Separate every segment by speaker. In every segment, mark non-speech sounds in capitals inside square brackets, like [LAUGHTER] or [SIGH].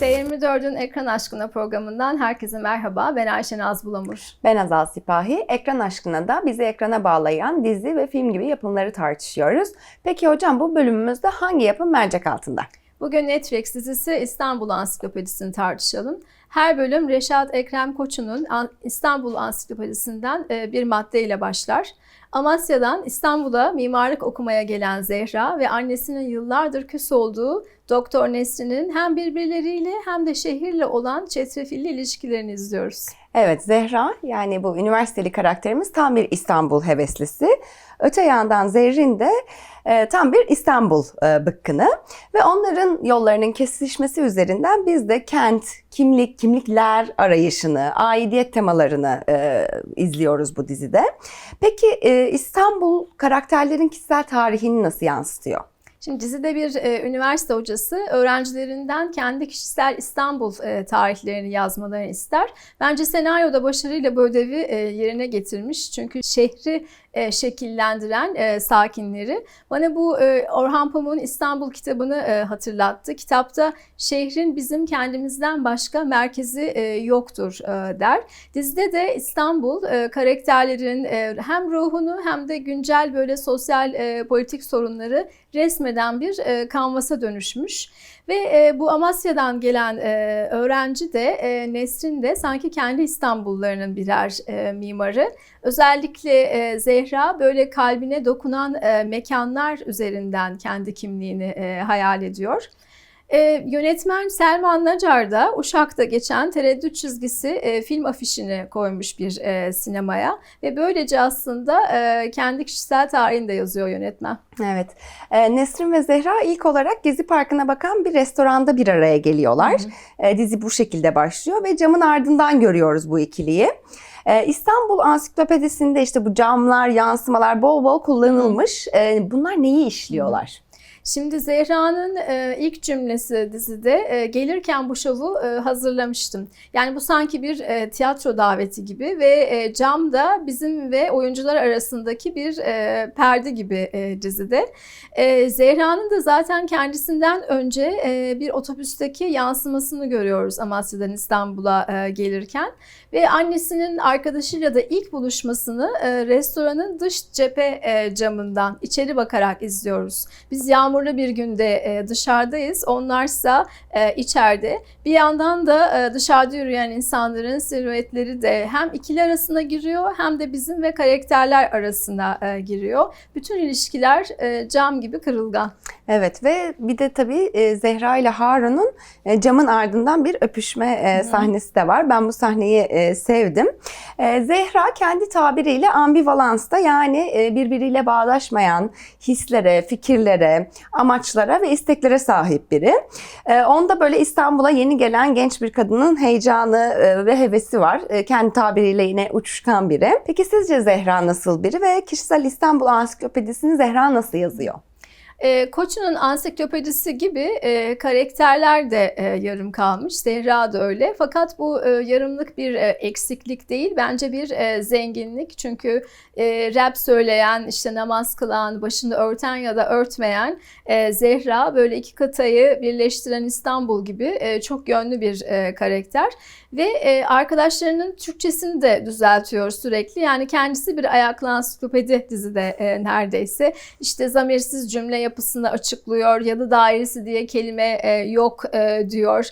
Speaker 1: T24'ün Ekran Aşkına programından herkese merhaba. Ben Ayşe Naz Bulamur.
Speaker 2: Ben Azal Sipahi. Ekran aşkına da bizi ekrana bağlayan dizi ve film gibi yapımları tartışıyoruz. Peki hocam bu bölümümüzde hangi yapım mercek altında?
Speaker 1: Bugün Netflix dizisi İstanbul Ansiklopedisini tartışalım. Her bölüm Reşat Ekrem Koçu'nun An- İstanbul Ansiklopedisinden e, bir maddeyle başlar. Amasya'dan İstanbul'a mimarlık okumaya gelen Zehra ve annesinin yıllardır küs olduğu Doktor Nesrin'in hem birbirleriyle hem de şehirle olan çetrefilli ilişkilerini izliyoruz.
Speaker 2: Evet Zehra yani bu üniversiteli karakterimiz tam bir İstanbul heveslisi. Öte yandan Zerrin de e, tam bir İstanbul e, bıkkını ve onların yollarının kesişmesi üzerinden biz de kent, kimlik, kimlikler arayışını, aidiyet temalarını e, izliyoruz bu dizide. Peki e, İstanbul karakterlerin kişisel tarihini nasıl yansıtıyor?
Speaker 1: Şimdi dizide bir e, üniversite hocası öğrencilerinden kendi kişisel İstanbul e, tarihlerini yazmalarını ister. Bence senaryoda başarıyla bu ödevi e, yerine getirmiş. Çünkü şehri e, şekillendiren e, sakinleri. Bana bu e, Orhan Pamuk'un İstanbul kitabını e, hatırlattı. Kitapta şehrin bizim kendimizden başka merkezi e, yoktur e, der. Dizide de İstanbul e, karakterlerin e, hem ruhunu hem de güncel böyle sosyal e, politik sorunları resmeden bir e, kanvasa dönüşmüş. Ve e, bu Amasya'dan gelen e, öğrenci de e, Nesrin de sanki kendi İstanbullarının birer e, mimarı. Özellikle e, Zehra böyle kalbine dokunan e, mekanlar üzerinden kendi kimliğini e, hayal ediyor. E, yönetmen Selman Nacar da Uşak'ta geçen tereddüt çizgisi e, film afişini koymuş bir e, sinemaya ve böylece aslında e, kendi kişisel tarihini de yazıyor yönetmen.
Speaker 2: Evet. Ee, Nesrin ve Zehra ilk olarak Gezi Parkı'na bakan bir restoranda bir araya geliyorlar. Ee, dizi bu şekilde başlıyor ve camın ardından görüyoruz bu ikiliyi. Ee, İstanbul Ansiklopedisinde işte bu camlar, yansımalar bol bol kullanılmış. Ee, bunlar neyi işliyorlar?
Speaker 1: Şimdi Zehra'nın e, ilk cümlesi dizide e, gelirken bu şovu e, hazırlamıştım. Yani bu sanki bir tiyatro daveti gibi ve cam da bizim ve oyuncular arasındaki bir perde gibi dizide. Zehra'nın da zaten kendisinden önce bir otobüsteki yansımasını görüyoruz Amasya'dan İstanbul'a gelirken. Ve annesinin arkadaşıyla da ilk buluşmasını restoranın dış cephe camından içeri bakarak izliyoruz. Biz yağmurlu bir günde dışarıdayız, onlarsa e, içeride. Bir yandan da e, dışarıda yürüyen insanların silüetleri de hem ikili arasına giriyor hem de bizim ve karakterler arasına e, giriyor. Bütün ilişkiler e, cam gibi kırılgan.
Speaker 2: Evet ve bir de tabii Zehra ile Harun'un camın ardından bir öpüşme sahnesi de var. Ben bu sahneyi sevdim. Zehra kendi tabiriyle ambivalansta yani birbiriyle bağdaşmayan hislere, fikirlere, amaçlara ve isteklere sahip biri. Onda böyle İstanbul'a yeni gelen genç bir kadının heyecanı e, ve hevesi var. E, kendi tabiriyle yine uçuşkan biri. Peki sizce Zehra nasıl biri ve kişisel İstanbul Ansiklopedisini Zehra nasıl yazıyor?
Speaker 1: E, Koçu'nun ansiklopedisi gibi e, karakterler de e, yarım kalmış. Zehra da öyle. Fakat bu e, yarımlık bir e, eksiklik değil. Bence bir e, zenginlik. Çünkü e, rap söyleyen, işte namaz kılan, başını örten ya da örtmeyen e, Zehra böyle iki kıtayı birleştiren İstanbul gibi e, çok yönlü bir e, karakter. Ve e, arkadaşlarının Türkçesini de düzeltiyor sürekli. Yani kendisi bir ayaklı ansiklopedi dizide e, neredeyse. İşte zamirsiz cümle yapısını açıklıyor. Yadı dairesi diye kelime e, yok e, diyor.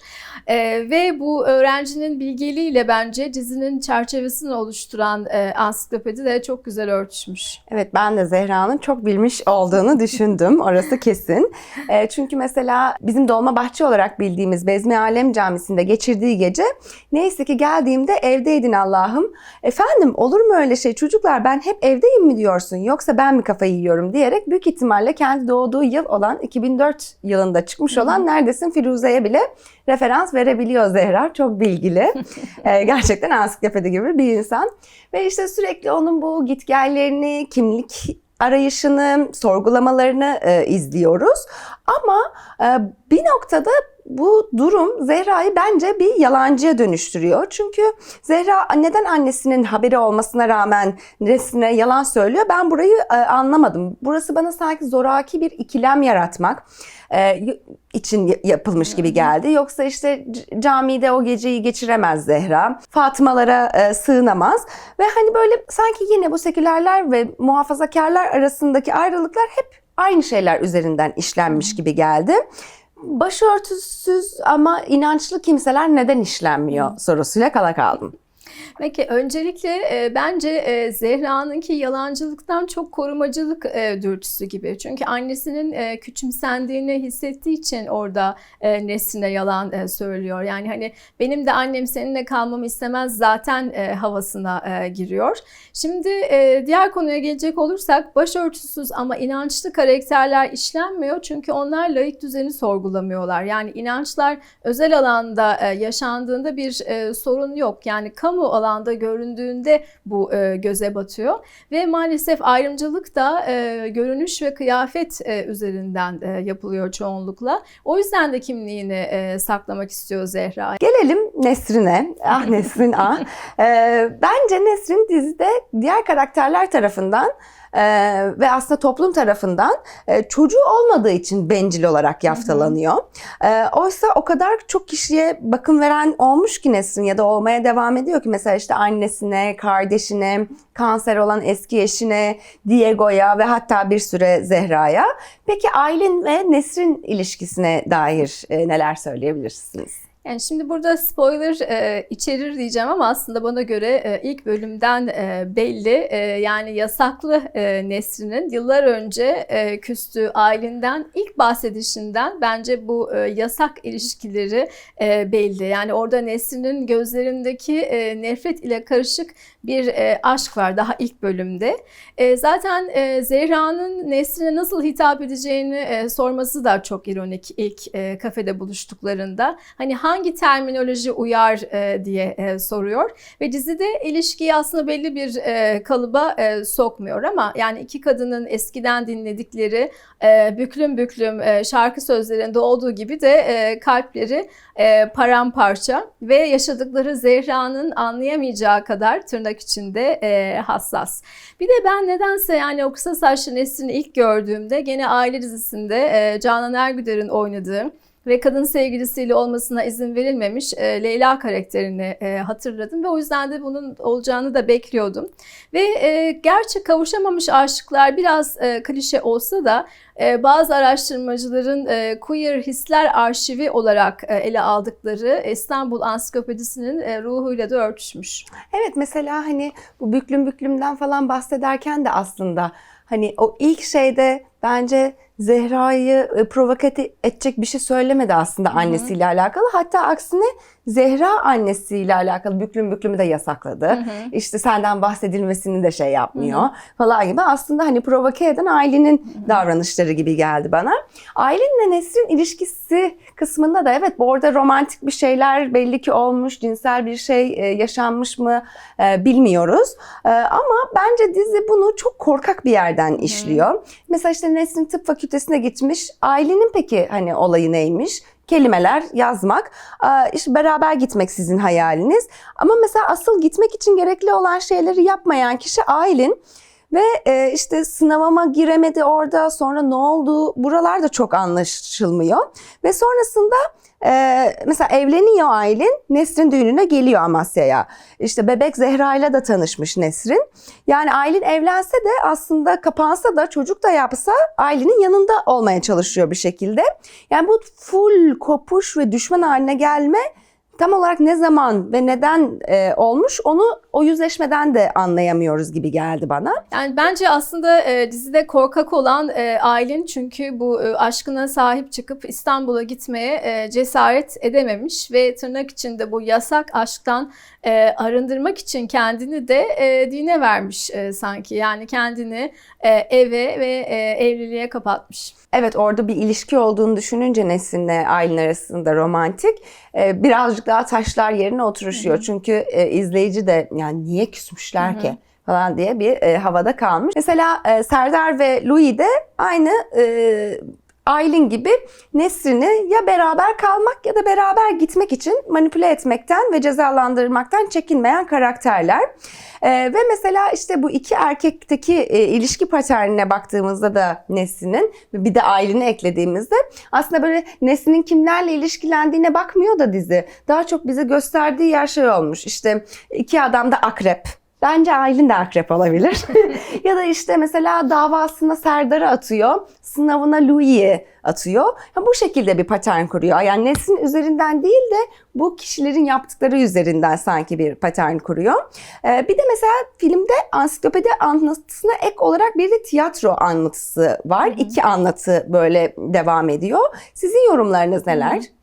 Speaker 1: E, ve bu öğrencinin bilgeliğiyle bence dizinin çerçevesini oluşturan e, ansiklopedi de çok güzel örtüşmüş.
Speaker 2: Evet ben de Zehra'nın çok bilmiş olduğunu düşündüm. [LAUGHS] Orası kesin. E, çünkü mesela bizim Dolmabahçe olarak bildiğimiz Bezmi Alem Camisi'nde geçirdiği gece neyse ki geldiğimde evdeydin Allah'ım. Efendim olur mu öyle şey çocuklar ben hep evdeyim mi diyorsun yoksa ben mi kafayı yiyorum diyerek büyük ihtimalle kendi doğduğu yıl olan 2004 yılında çıkmış olan Neredesin Firuze'ye bile referans verebiliyor Zehra. Çok bilgili. [LAUGHS] E, gerçekten ansiklopedi gibi bir insan. Ve işte sürekli onun bu gitgellerini, kimlik arayışını, sorgulamalarını e, izliyoruz. Ama e, bir noktada bu durum Zehra'yı bence bir yalancıya dönüştürüyor. Çünkü Zehra neden annesinin haberi olmasına rağmen Nesrin'e yalan söylüyor? Ben burayı e, anlamadım. Burası bana sanki zoraki bir ikilem yaratmak e, için yapılmış gibi geldi. Yoksa işte camide o geceyi geçiremez Zehra. Fatımalara e, sığınamaz. Ve hani böyle sanki yine bu sekülerler ve muhafazakarlar arasındaki ayrılıklar hep aynı şeyler üzerinden işlenmiş gibi geldi. Başörtüsüz ama inançlı kimseler neden işlenmiyor sorusuyla kala kaldım.
Speaker 1: Peki öncelikle e, bence e, Zehra'nınki yalancılıktan çok korumacılık e, dürtüsü gibi. Çünkü annesinin e, küçümsendiğini hissettiği için orada e, Nesrin'e yalan e, söylüyor. Yani hani benim de annem seninle kalmamı istemez zaten e, havasına e, giriyor. Şimdi e, diğer konuya gelecek olursak başörtüsüz ama inançlı karakterler işlenmiyor. Çünkü onlar laik düzeni sorgulamıyorlar. Yani inançlar özel alanda e, yaşandığında bir e, sorun yok. Yani kamu alanda göründüğünde bu e, göze batıyor ve maalesef ayrımcılık da e, görünüş ve kıyafet e, üzerinden e, yapılıyor çoğunlukla. O yüzden de kimliğini e, saklamak istiyor Zehra.
Speaker 2: Gelelim Nesrin'e. Ah [LAUGHS] Nesrin ah. Ee, bence Nesrin dizide diğer karakterler tarafından e, ve aslında toplum tarafından e, çocuğu olmadığı için bencil olarak yaftalanıyor. E, oysa o kadar çok kişiye bakım veren olmuş ki Nesrin ya da olmaya devam ediyor ki mesela işte annesine, kardeşine, kanser olan eski eşine, Diego'ya ve hatta bir süre Zehra'ya. Peki Aylin ve Nesrin ilişkisine dair e, neler söyleyebilirsiniz?
Speaker 1: Yani şimdi burada spoiler e, içerir diyeceğim ama aslında bana göre e, ilk bölümden e, belli. E, yani yasaklı e, Nesrin'in yıllar önce e, küstüğü ailenden ilk bahsedişinden bence bu e, yasak ilişkileri e, belli. Yani orada Nesrin'in gözlerindeki e, nefret ile karışık bir e, aşk var daha ilk bölümde. E, zaten e, Zehra'nın Nesrin'e nasıl hitap edeceğini e, sorması da çok ironik ilk e, kafede buluştuklarında. Hani hangi terminoloji uyar e, diye e, soruyor ve dizide ilişkiyi aslında belli bir e, kalıba e, sokmuyor ama yani iki kadının eskiden dinledikleri e, büklüm büklüm e, şarkı sözlerinde olduğu gibi de e, kalpleri e, paramparça ve yaşadıkları Zehra'nın anlayamayacağı kadar tırnak içinde e, hassas. Bir de ben nedense yani o kısa saçlı Nesrin'i ilk gördüğümde gene aile dizisinde e, Canan Ergüder'in oynadığı ve kadın sevgilisiyle olmasına izin verilmemiş e, Leyla karakterini e, hatırladım ve o yüzden de bunun olacağını da bekliyordum. Ve e, gerçi kavuşamamış aşıklar biraz e, klişe olsa da e, bazı araştırmacıların e, queer hisler arşivi olarak e, ele aldıkları İstanbul Ansiklopedisi'nin e, ruhuyla da örtüşmüş.
Speaker 2: Evet mesela hani bu büklüm büklümden falan bahsederken de aslında hani o ilk şeyde bence Zehra'yı e, provoke edecek bir şey söylemedi aslında annesiyle alakalı. Hatta aksine Zehra annesiyle alakalı büklüm büklümü de yasakladı. İşte senden bahsedilmesini de şey yapmıyor falan gibi. Aslında hani provoke eden ailenin davranışları gibi geldi bana. Aylin'le Nesrin ilişkisi kısmında da evet bu arada romantik bir şeyler belli ki olmuş, cinsel bir şey e, yaşanmış mı e, bilmiyoruz. Ama bence dizi bunu çok korkak bir yerden işliyor. Mesela işte Nesrin tıp fakültesine gitmiş. Aylin'in peki hani olayı neymiş? Kelimeler yazmak, işte beraber gitmek sizin hayaliniz. Ama mesela asıl gitmek için gerekli olan şeyleri yapmayan kişi Aylin. Ve e, işte sınavama giremedi orada sonra ne oldu buralar da çok anlaşılmıyor. Ve sonrasında e, mesela evleniyor Aylin Nesrin düğününe geliyor Amasya'ya. İşte bebek Zehra ile de tanışmış Nesrin. Yani Aylin evlense de aslında kapansa da çocuk da yapsa Aylin'in yanında olmaya çalışıyor bir şekilde. Yani bu full kopuş ve düşman haline gelme tam olarak ne zaman ve neden e, olmuş onu o yüzleşmeden de anlayamıyoruz gibi geldi bana.
Speaker 1: Yani bence aslında e, dizide korkak olan e, Aylin çünkü bu e, aşkına sahip çıkıp İstanbul'a gitmeye e, cesaret edememiş ve tırnak içinde bu yasak aşktan e, arındırmak için kendini de e, dine vermiş e, sanki. Yani kendini e, eve ve e, evliliğe kapatmış.
Speaker 2: Evet orada bir ilişki olduğunu düşününce Nesrin'le Aylin arasında romantik e, birazcık daha taşlar yerine oturuşuyor. Çünkü e, izleyici de yani niye küsmüşler ki falan diye bir e, havada kalmış. Mesela e, Serdar ve Louis de aynı e, Aylin gibi Nesrin'i ya beraber kalmak ya da beraber gitmek için manipüle etmekten ve cezalandırmaktan çekinmeyen karakterler. Ee, ve mesela işte bu iki erkekteki e, ilişki paternine baktığımızda da Nesrin'in bir de Aylin'i eklediğimizde aslında böyle Nesrin'in kimlerle ilişkilendiğine bakmıyor da dizi. Daha çok bize gösterdiği yer şey olmuş. İşte iki adam da akrep. Bence Aylin de akrep olabilir. [LAUGHS] ya da işte mesela davasına Serdar'ı atıyor, sınavına Louis'i atıyor. Ya bu şekilde bir patern kuruyor. Yani Nesrin üzerinden değil de bu kişilerin yaptıkları üzerinden sanki bir patern kuruyor. Ee, bir de mesela filmde ansiklopedi anlatısına ek olarak bir de tiyatro anlatısı var. İki anlatı böyle devam ediyor. Sizin yorumlarınız neler?
Speaker 1: En-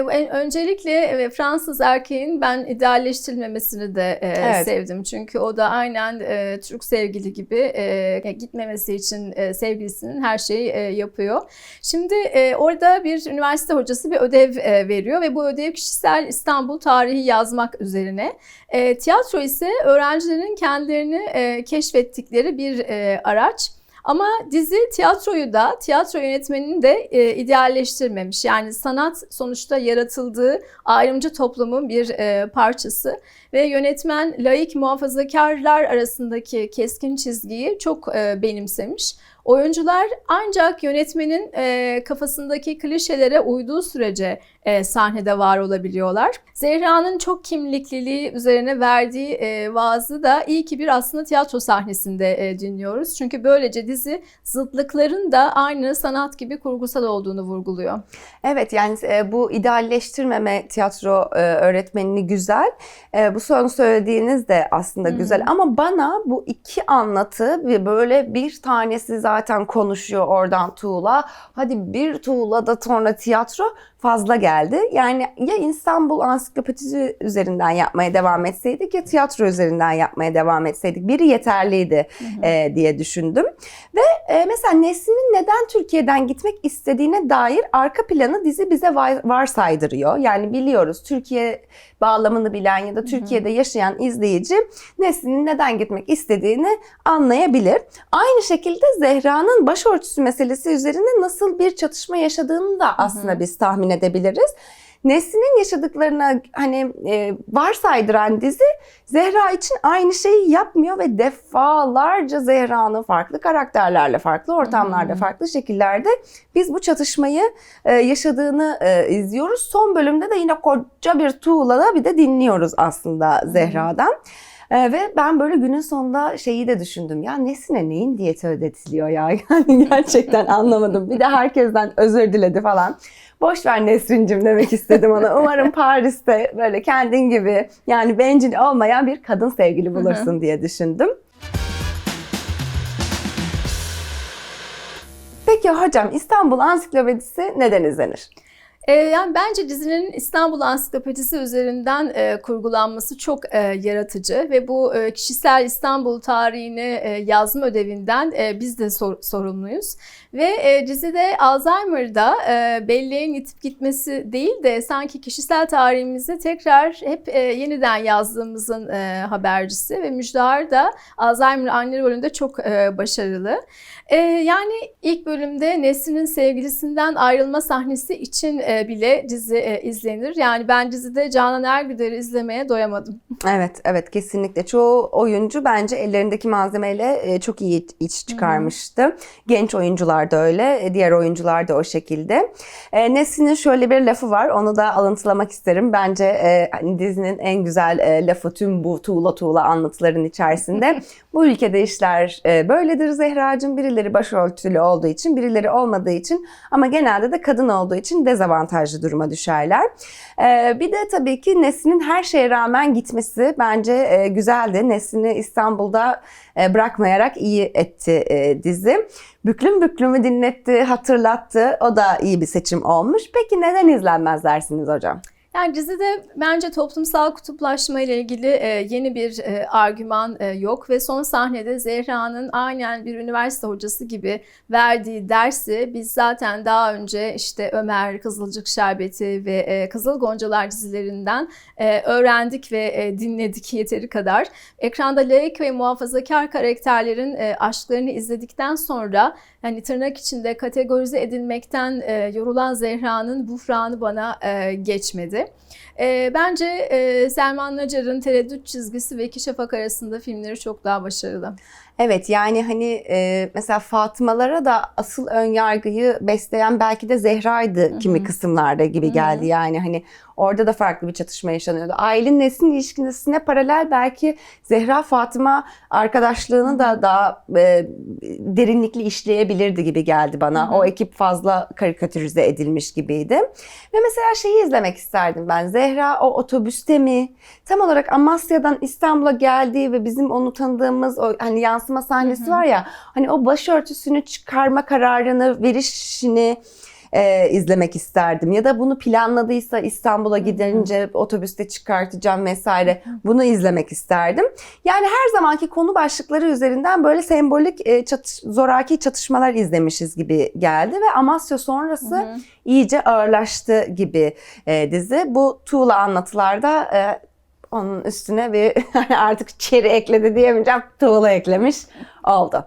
Speaker 1: Öncelikle e, Fransız erkeğin ben idealleştirilmemesini de e,
Speaker 2: Evet.
Speaker 1: sevdim. Çünkü o da aynen e, Türk sevgili gibi e, gitmemesi için e, sevgilisinin her şeyi e, yapıyor. Şimdi e, orada bir üniversite hocası bir ödev e, veriyor ve bu ödev kişisel İstanbul tarihi yazmak üzerine. E, tiyatro ise öğrencilerin kendilerini e, keşfettikleri bir e, araç. Ama dizi tiyatroyu da, tiyatro yönetmenini de e, idealleştirmemiş. Yani sanat sonuçta yaratıldığı ayrımcı toplumun bir e, parçası. Ve yönetmen laik muhafazakarlar arasındaki keskin çizgiyi çok e, benimsemiş. Oyuncular ancak yönetmenin e, kafasındaki klişelere uyduğu sürece e, sahnede var olabiliyorlar. Zehra'nın çok kimlikliliği üzerine verdiği e, vaazı da iyi ki bir aslında tiyatro sahnesinde e, dinliyoruz. Çünkü böylece dizi zıtlıkların da aynı sanat gibi kurgusal olduğunu vurguluyor.
Speaker 2: Evet yani e, bu idealleştirmeme tiyatro e, öğretmenini güzel. E, bu son söylediğiniz de aslında
Speaker 1: Hı hı.
Speaker 2: güzel ama bana bu iki anlatı ve böyle bir tanesi zaten konuşuyor oradan Tuğla. Hadi bir Tuğla da sonra tiyatro fazla geldi. Yani ya İstanbul Ansiklopedisi üzerinden yapmaya devam etseydik ya tiyatro üzerinden yapmaya devam etseydik. Biri yeterliydi e, diye düşündüm. Ve e, mesela Nesrin'in neden Türkiye'den gitmek istediğine dair arka planı dizi bize var- varsaydırıyor. Yani biliyoruz Türkiye bağlamını bilen ya da Türkiye'de yaşayan izleyici Nesrin'in neden gitmek istediğini anlayabilir. Aynı şekilde Zehra'nın başörtüsü meselesi üzerinde nasıl bir çatışma yaşadığını da aslında biz tahmin edebiliriz. Nesrin'in yaşadıklarına hani e, varsaydıran dizi Zehra için aynı şeyi yapmıyor ve defalarca Zehra'nın farklı karakterlerle, farklı ortamlarda,
Speaker 1: Hmm.
Speaker 2: farklı şekillerde biz bu çatışmayı e, yaşadığını e, izliyoruz. Son bölümde de yine koca bir tuğlada bir de dinliyoruz aslında Zehra'dan. E, ve ben böyle günün sonunda şeyi de düşündüm. Ya Nesine neyin diyeti ödetiliyor ya? [LAUGHS] Yani gerçekten anlamadım. Bir de herkesten özür diledi falan. Boş ver Nesrin'cim demek istedim ona. [LAUGHS] Umarım Paris'te böyle kendin gibi yani bencil olmayan bir kadın sevgili bulursun diye düşündüm. Peki hocam İstanbul Ansiklopedisi neden izlenir?
Speaker 1: E, yani bence dizinin İstanbul Ansiklopedisi üzerinden e, kurgulanması çok e, yaratıcı ve bu e, kişisel İstanbul tarihini e, yazma ödevinden e, biz de sor- sorumluyuz. Ve e, dizide Alzheimer'da e, belleğin yitip gitmesi değil de sanki kişisel tarihimizi tekrar hep e, yeniden yazdığımızın e, habercisi ve Müjdar da Alzheimer anne rolünde çok e, başarılı. E, yani ilk bölümde Nesrin'in sevgilisinden ayrılma sahnesi için e, bile dizi e, izlenir. Yani ben dizide Canan Ergüder'i izlemeye doyamadım.
Speaker 2: Evet, evet kesinlikle. Çoğu oyuncu bence ellerindeki malzemeyle e, çok iyi iç çıkarmıştı. Genç oyuncular da öyle, e, diğer oyuncular da o şekilde. E, Nesrin'in şöyle bir lafı var, onu da alıntılamak isterim. Bence e, hani dizinin en güzel e, lafı tüm bu tuğla tuğla anlatıların içerisinde. [LAUGHS] bu ülkede işler e, böyledir Zehracığım. Birileri başörtülü olduğu için, birileri olmadığı için ama genelde de kadın olduğu için dezavantajlı duruma düşerler. E, bir de tabii ki Nesrin'in her şeye rağmen gitmesi bence e, güzeldi. Nesrin'i İstanbul'da e, bırakmayarak iyi etti e, dizi. Büklüm büklümü dinletti, hatırlattı. O da iyi bir seçim olmuş. Peki neden izlenmez dersiniz hocam?
Speaker 1: Yani dizide bence toplumsal kutuplaşma ile ilgili e, yeni bir e, argüman e, yok ve son sahnede Zehra'nın aynen bir üniversite hocası gibi verdiği dersi biz zaten daha önce işte Ömer, Kızılcık Şerbeti ve Kızıl Goncalar dizilerinden öğrendik ve dinledik yeteri kadar. Ekranda laik ve muhafazakar karakterlerin aşklarını izledikten sonra yani tırnak içinde kategorize edilmekten yorulan Zehra'nın buhranı bana geçmedi. E, bence e, Selman Nacar'ın Tereddüt Çizgisi ve İki Şafak arasında filmleri çok daha başarılı.
Speaker 2: Evet yani hani e, mesela Fatımalara da asıl ön yargıyı besleyen belki de Zehra'ydı kimi kısımlarda gibi geldi. Yani hani orada da farklı bir çatışma yaşanıyordu. Aylin Nesin ilişkisine paralel belki Zehra Fatıma arkadaşlığını da daha e, derinlikli işleyebilirdi gibi geldi bana. O ekip fazla karikatürize edilmiş gibiydi. Ve mesela şeyi izlemek isterdim ben. Zehra o otobüste mi? Tam olarak Amasya'dan İstanbul'a geldiği ve bizim onu tanıdığımız o hani yansıma sahnesi var ya. Hani o başörtüsünü çıkarma kararını verişini e, izlemek isterdim. Ya da bunu planladıysa İstanbul'a gidince otobüste çıkartacağım vesaire bunu izlemek isterdim. Yani her zamanki konu başlıkları üzerinden böyle sembolik e, çatış, zoraki çatışmalar izlemişiz gibi geldi ve Amasya sonrası iyice ağırlaştı gibi e, dizi. Bu tuğla anlatılarda e, onun üstüne bir [LAUGHS] artık çeri ekledi diyemeyeceğim tuğla eklemiş oldu.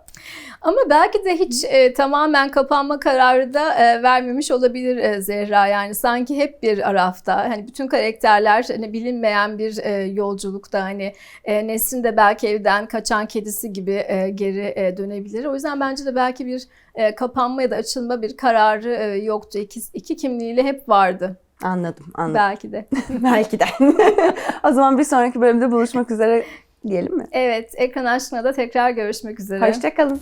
Speaker 1: Ama belki de hiç e, tamamen kapanma kararı da e, vermemiş olabilir e, Zehra. Yani sanki hep bir arafta. Hani bütün karakterler hani bilinmeyen bir e, yolculukta. Hani e, Nesrin de belki evden kaçan kedisi gibi e, geri e, dönebilir. O yüzden bence de belki bir e, kapanma ya da açılma bir kararı e, yoktu. İki, iki kimliğiyle hep vardı.
Speaker 2: Anladım, anladım.
Speaker 1: Belki de. [LAUGHS]
Speaker 2: Belki de. [LAUGHS] o zaman bir sonraki bölümde buluşmak üzere diyelim mi?
Speaker 1: Evet, ekran aşkına da tekrar görüşmek üzere.
Speaker 2: Hoşçakalın.